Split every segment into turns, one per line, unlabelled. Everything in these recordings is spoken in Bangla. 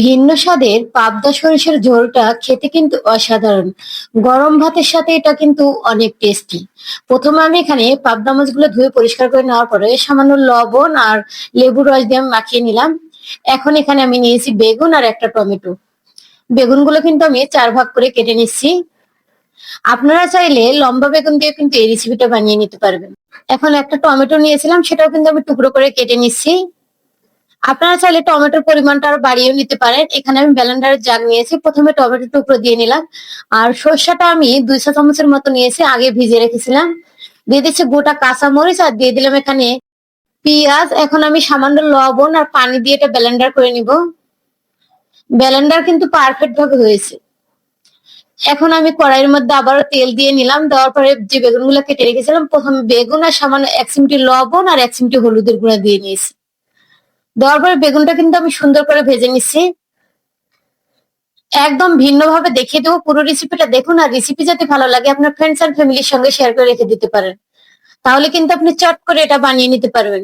ভিন্ন স্বাদের পাবদা সরিষার ঝোলটা খেতে কিন্তু অসাধারণ। গরম ভাতের সাথে এটা কিন্তু অনেক টেস্টি প্রথমে আমি এখানে পাবদা মাছগুলো ধুয়ে পরিষ্কার করে নেওয়ার পরে সামান্য লবণ আর লেবুর রস দিয়ে আমি মাখিয়ে নিলাম। এখন এখানে আমি নিয়েছি বেগুন আর একটা টমেটো। বেগুনগুলো কিন্তু আমি চার ভাগ করে কেটে নিচ্ছি। আপনারা চাইলে লম্বা বেগুন দিয়ে কিন্তু এই রেসিপিটা বানিয়ে নিতে পারবেন। এখন একটা টমেটো নিয়েছিলাম, সেটাও কিন্তু আমি টুকরো করে কেটে নিচ্ছি। আপনারা চাইলে টমেটোর পরিমাণটা আরও বাড়িয়েও নিতে পারেন। এখানে আমি ব্যালেন্ডারের জাগ নিয়েছি। প্রথমে টমেটো টুকরো দিয়ে নিলাম। আর সর্ষাটা আমি দুইশো চামচের মতো নিয়েছি, আগে ভিজে রেখেছিলাম। দিয়ে দিচ্ছি গোটা কাঁচা মরিচ আর দিয়ে দিলাম এখানে পেঁয়াজ। এখন আমি সামান্য লবণ আর পানি দিয়ে এটা ব্যালেন্ডার করে নিব। ব্যালেন্ডার কিন্তু পারফেক্ট ভাবে হয়েছে। এখন আমি কড়াইয়ের মধ্যে আবারও তেল দিয়ে নিলাম। দেওয়ার পরে যে বেগুনগুলো কেটে রেখেছিলাম, প্রথমে বেগুন আর সামান্য এক চিমটি লবণ আর এক চিমটি হলুদের গুঁড়া দিয়ে নিয়েছি। দেওয়ার পরে বেগুনটা কিন্তু আমি সুন্দর করে ভেজে নিচ্ছি একদম ভিন্ন ভাবে দেখিয়ে দেবো পুরো রেসিপিটা দেখুন, আর রেসিপি যাতে ভালো লাগে, আপনার ফ্রেন্ডস আর ফ্যামিলির সঙ্গে শেয়ার করে রেখে দিতে পারেন। তাহলে কিন্তু আপনি চট করে এটা বানিয়ে নিতে পারবেন।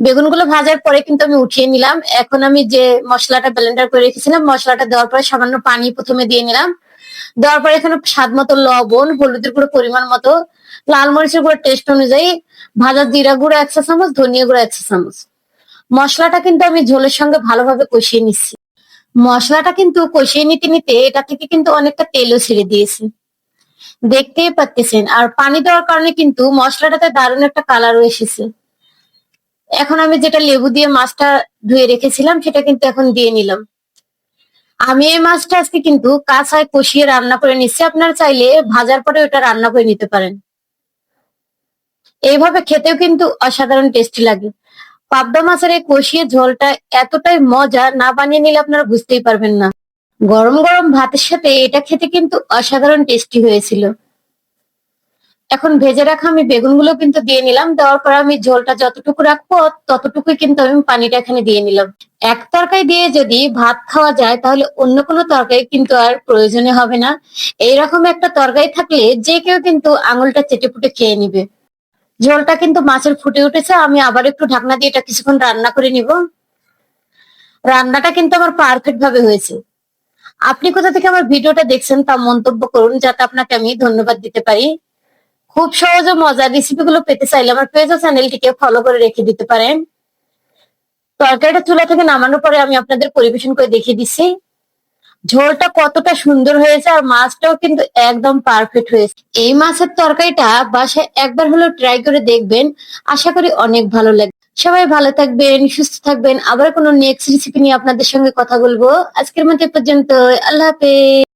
বেগুনগুলো ভাজার পরে কিন্তু আমি উঠিয়ে নিলাম। এখন আমি যে মশলাটা ব্লেন্ডার করে রেখেছিলাম, মশলাটা দেওয়ার পরে সামান্য পানি প্রথমে দিয়ে নিলাম। দেওয়ার পরে এখানে স্বাদ মতো লবণ, হলুদের গুঁড়ো পরিমাণ মতো, লাল মরিচের গুঁড়ো টেস্ট অনুযায়ী ভাজা জিরা গুঁড়ো একশো চামচ ধনিয়া গুঁড়ো একশো চামচ মশলাটা কিন্তু আমি ঝোলের সঙ্গে ভালোভাবে কষিয়ে নিচ্ছি। মশলাটা কিন্তু কষিয়ে নিতে নিতে এটা থেকে কিন্তু অনেকটা তেলও ছেড়ে দিয়েছে। দেখতেই পাচ্ছেন, আর পানি দেওয়ার কারণে কিন্তু মশলাটাতে দারুণ একটা কালারও এসেছে। এখন আমি যেটা লেবু দিয়ে মাছটা ধুয়ে রেখেছিলাম, সেটা কিন্তু এখন দিয়ে নিলাম। আমি এই মাছটা আজকে কিন্তু কাঁচায় কষিয়ে রান্না করে নিচ্ছি। আপনারা চাইলে ভাজার পরে ওটা রান্না করে নিতে পারেন। এইভাবে খেতেও কিন্তু অসাধারণ টেস্টি লাগে। পাবদা মাছের এই কষিয়ে ঝোলটা এতটাই মজা না বানিয়ে নিলে আপনারা বুঝতেই পারবেন না। গরম গরম ভাতের সাথে এটা খেতে কিন্তু অসাধারণ টেস্টি হয়েছিল। এখন ভেজে রাখা আমি বেগুনগুলো কিন্তু দিয়ে নিলাম, দেওয়ার পর আমি ঝোলটা যতটুকু রাখব ততটুকুই কিন্তু আমি পানিটা এখানে দিয়ে নিলাম। এক তরকারি দিয়ে যদি ভাত খাওয়া যায় তাহলে অন্য কোনো তরকারি কিন্তু আর প্রয়োজনে হবে না। এইরকম একটা তরকারি থাকলে যে কেউ কিন্তু আঙুলটা চেটে ফুটে খেয়ে নিবে। ঝোলটা কিন্তু মাছের ফুটে উঠেছে, আমি আবার একটু ঢাকনা দিয়ে এটা কিছুক্ষণ রান্না করে নিব। রান্নাটা কিন্তু আমার পারফেক্ট ভাবে হয়েছে। আপনি কোথা থেকে আমার ভিডিওটা দেখছেন তা মন্তব্য করুন, যাতে আপনাকে আমি ধন্যবাদ দিতে পারি। খুব সহজ ও মজার রেসিপি গুলো পেতে চাইলে আমার পেজ ও চ্যানেলটিকে ফলো করে রেখে দিতে পারেন। তরকারিটা চুলা থেকে নামানোর পরে আমি আপনাদের পরিবেশন করে দেখিয়ে দিচ্ছি। ঝোলটা কতটা সুন্দর হয়েছে আর মাছটাও কিন্তু একদম পারফেক্ট হয়েছে। এই মাছের তরকারিটা বাসায় একবার হলেও ট্রাই করে দেখবেন, আশা করি অনেক ভালো লাগবে। সবাই ভালো থাকবেন, সুস্থ থাকবেন। আবার কোনো নেক্সট রেসিপি নিয়ে আপনাদের সঙ্গে কথা বলব। আজকের মতো পর্যন্ত আল্লাহ হাফেজ।